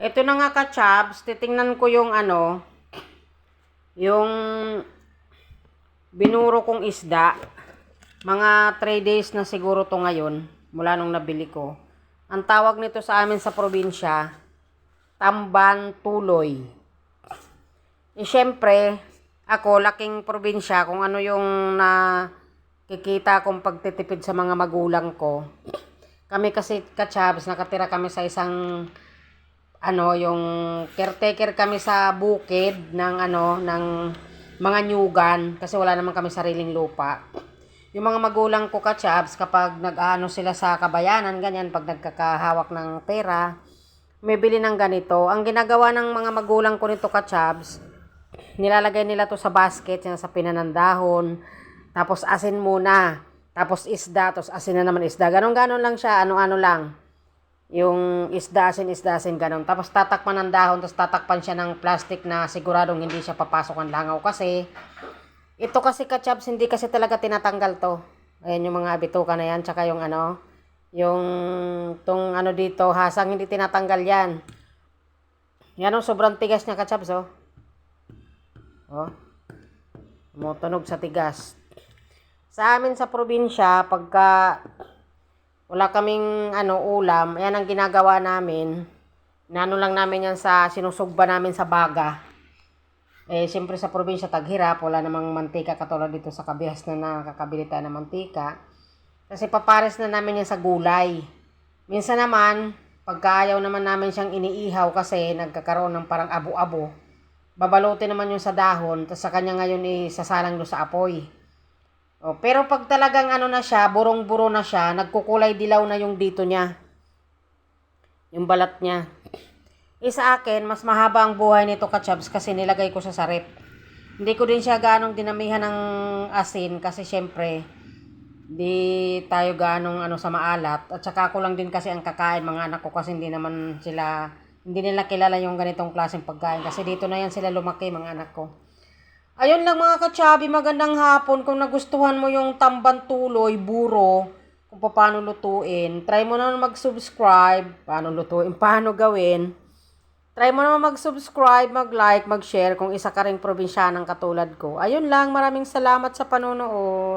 Ito na nga ka-chabs, titingnan ko yung ano, yung binuro kong isda. Mga 3 days na siguro to ngayon, mula nung nabili ko. Ang tawag nito sa amin sa probinsya, tamban tuloy. Eh, syempre, ako, laking probinsya, kung ano yung nakikita kong pagtitipid sa mga magulang ko. Kami kasi, kachabs, nakatira kami sa isang, ano, yung caretaker kami sa bukid ng, ano, ng mga nyugan, kasi wala naman kami sariling lupa. Yung mga magulang ko, kachabs, kapag nag-ano sila sa kabayanan, ganyan, pag nagkakahawak ng pera, may bili ng ganito. Ang ginagawa ng mga magulang ko nito, kachabs, nilalagay nila to sa basket, yan sa pinanandahon, tapos asin muna, tapos isda, tapos asin na naman isda. Ganon-ganon lang siya, ano-ano lang. Yung isda, asin, isda, asin, ganon. Tapos tatakpan ng dahon, tapos tatakpan siya ng plastic na siguradong hindi siya papasok ang langaw kasi ito kasi kachabs, hindi kasi talaga tinatanggal to. Ayan yung mga bituka na yan, tsaka yung ano, yung tong ano dito, hasang hindi tinatanggal yan. Yan ang sobrang tigas niya kachabs, oh. Oh. Tumutunog sa tigas. Sa amin sa probinsya, pagka wala kaming ano ulam, ayan ang ginagawa namin. Nano lang namin yan sa sinusugba namin sa baga. Eh, siyempre sa probinsya taghirap, wala namang mantika katulad dito sa kabihas na nakakabili tayo ng mantika. Kasi papares na namin yan sa gulay. Minsan naman, pagka ayaw naman namin siyang iniihaw kasi nagkakaroon ng parang abo-abo, babalutin naman yung sa dahon, tapos sa kanya ngayon isasalang do sa apoy. O, pero pag talagang ano na siya, burong-buro na siya, nagkukulay dilaw na yung dito niya. Yung balat niya. Eh sa akin, mas mahaba ang buhay nito kachabs kasi nilagay ko sa rep. Hindi ko din siya ganong dinamihan ng asin kasi syempre, di tayo ganong ano sa maalat. At saka ako lang din kasi ang kakain mga anak ko kasi hindi naman sila, hindi nila kilala yung ganitong klaseng pagkain. Kasi dito na yan sila lumaki mga anak ko. Ayun lang mga kachabi, magandang hapon. Kung nagustuhan mo yung tamban tuloy, buro, kung paano lutuin, try mo na mag-subscribe, paano lutuin, paano gawin. Try mo naman mag-subscribe, mag-like, mag-share kung isa ka ring probinsyanang katulad ko. Ayun lang, maraming salamat sa panonood.